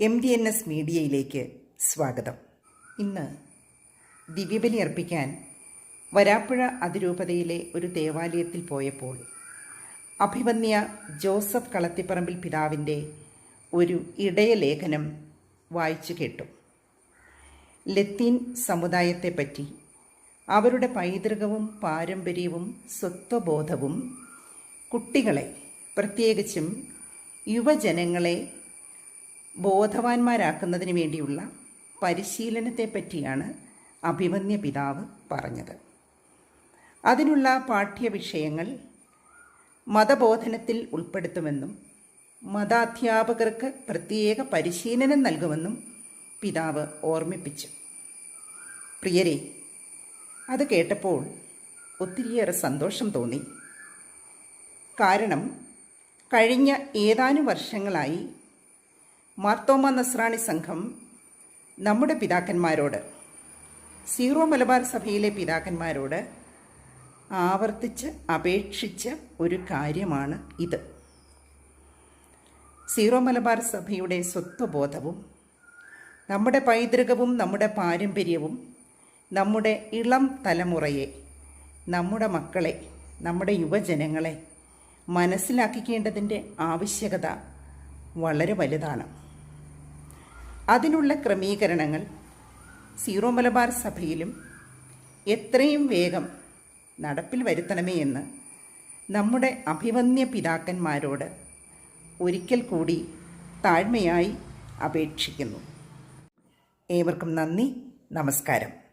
M D N S മീഡിയയിലേക്ക് സ്വാഗതം. ഇന്ന് ദിവ്യബലി അർപ്പിക്കാൻ വരാപ്പുഴ അതിരൂപതയിലെ ഒരു ദേവാലയത്തിൽ പോയപ്പോൾ അഭിമന്യ ജോസഫ് കളത്തിപ്പറമ്പിൽ പിതാവിന്റെ ഒരു ഇടയലേഖനം വായിച്ചു കേട്ടു. ലത്തീൻ സമുദായത്തെപ്പറ്റി അവരുടെ പൈതൃകവും പാരമ്പര്യവും സ്വത്വബോധവും കുട്ടികളെ പ്രത്യേകിച്ചും യുവജനങ്ങളെ ബോധവാന്മാരാക്കുന്നതിന് വേണ്ടിയുള്ള പരിശീലനത്തെപ്പറ്റിയാണ് അഭിമന്യ പിതാവ് പറഞ്ഞത്. അതിനുള്ള പാഠ്യവിഷയങ്ങൾ മതബോധനത്തിൽ ഉൾപ്പെടുത്തുമെന്നും മതാധ്യാപകർക്ക് പ്രത്യേക പരിശീലനം നൽകുമെന്നും പിതാവ് ഓർമ്മിപ്പിച്ചു. പ്രിയരെ അത് കേട്ടപ്പോൾ ഒത്തിരിയേറെ സന്തോഷം തോന്നി. കാരണം കഴിഞ്ഞ ഏതാനും വർഷങ്ങളായി മാർത്തോമ നസ്രാണി സംഘം നമ്മുടെ പിതാക്കന്മാരോട് സീറോ മലബാർ സഭയിലെ പിതാക്കന്മാരോട് ആവർത്തിച്ച് അപേക്ഷിച്ച ഒരു കാര്യമാണ് ഇത്. സീറോ മലബാർ സഭയുടെ സ്വത്വബോധവും നമ്മുടെ പൈതൃകവും നമ്മുടെ പാരമ്പര്യവും നമ്മുടെ ഇളം തലമുറയെ നമ്മുടെ മക്കളെ നമ്മുടെ യുവജനങ്ങളെ മനസ്സിലാക്കിക്കേണ്ടതിന്റെ ആവശ്യകത വളരെ വലുതാണ്. അതിനുള്ള ക്രമീകരണങ്ങൾ സീറോ മലബാർ സഭയിലും എത്രയും വേഗം നടപ്പിൽ വരുത്തണമേ എന്ന് നമ്മുടെ അഭിവന്യ പിതാക്കന്മാരോട് ഒരിക്കൽ കൂടി താഴ്മയായി അപേക്ഷിക്കുന്നു. ഏവർക്കും നന്ദി നമസ്കാരം.